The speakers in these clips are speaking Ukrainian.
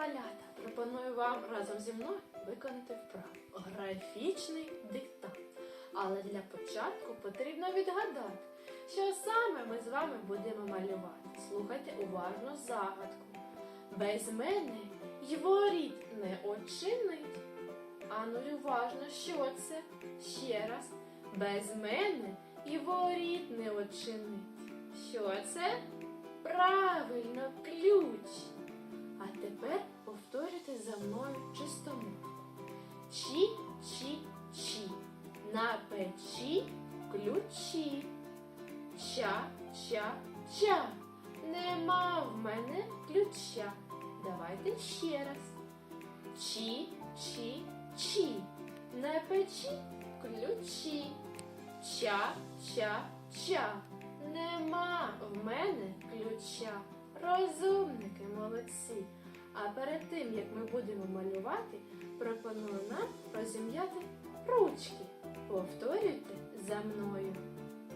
малята! Пропоную вам разом зі мною виконати вправу графічний диктант. Але для початку потрібно відгадати, що саме ми з вами будемо малювати. Слухайте уважно загадку. Без мене й воріт не очинить. Ану й уважно, що це? Ще раз. Без мене і воріт не очинить. Що це? Правильно, На печі ключі. Ча, ча, ча. Нема в мене ключа. Давайте ще раз. Чі, чі, чі. На печі ключі. Ча, ча, ча. Нема в мене ключа. Розумники молодці. А перед тим, як ми будемо малювати, пропоную нам розім'яти ручки. Повторюйте за мною.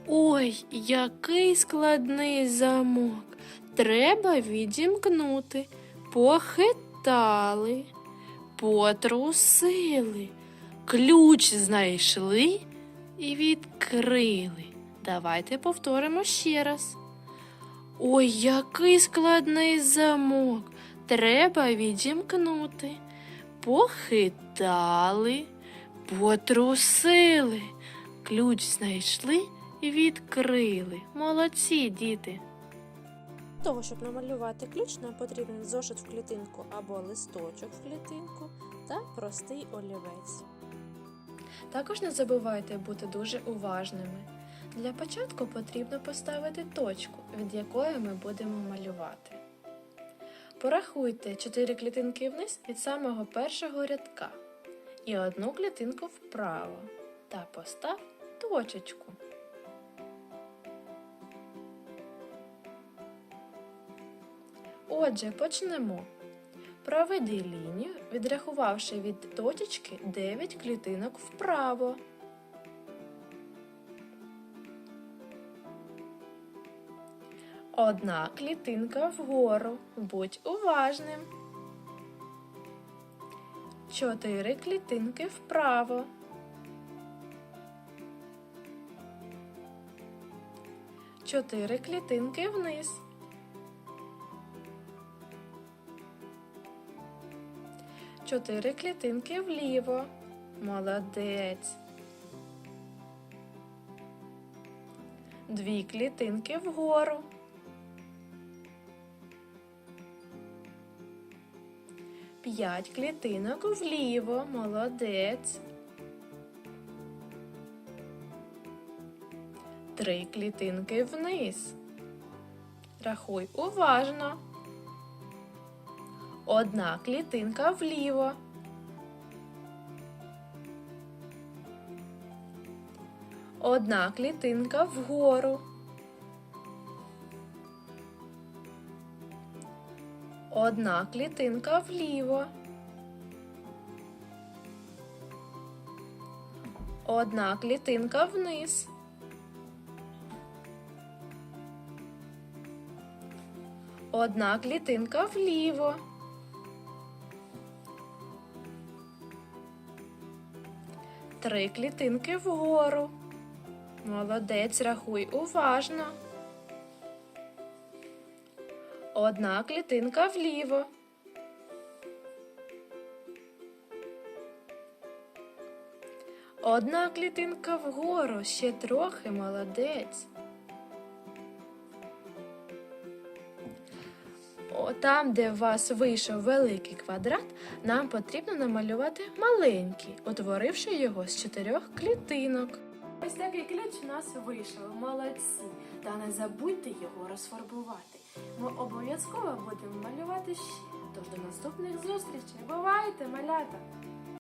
Ой, який складний замок. Треба відімкнути. Похитали, потрусили, ключ знайшли і відкрили. Давайте повторимо ще раз. Ой, який складний замок. Треба відімкнути. Похитали, потрусили, ключ знайшли і відкрили. Молодці, діти. Для того, щоб намалювати ключ, нам потрібен зошит в клітинку або листочок в клітинку та простий олівець. Також не забувайте бути дуже уважними. Для початку потрібно поставити точку, від якої ми будемо малювати. Порахуйте 4 клітинки вниз від самого першого рядка і одну клітинку вправо та постав точечку. Отже, почнемо. Проведи лінію, відрахувавши від точечки 9 клітинок вправо. Одна клітинка вгору. Будь уважним. Чотири клітинки вправо. Чотири клітинки вниз. Чотири клітинки вліво. Молодець. Дві клітинки вгору. П'ять клітинок вліво. Молодець. Три клітинки вниз. Рахуй уважно. Одна клітинка вліво. Одна клітинка вгору. Одна клітинка вліво. Одна клітинка вниз. Одна клітинка вліво. Три клітинки вгору. Молодець, рахуй уважно. Одна клітинка вліво. Одна клітинка вгору, ще трохи молодець. О, там, де у вас вийшов великий квадрат, нам потрібно намалювати маленький, утворивши його з чотирьох клітинок. Ось такий ключ у нас вийшов, молодці. Та не забудьте його розфарбувати. Ми обов'язково будемо малювати ще. Тож до наступних зустрічей. Бувайте, малята!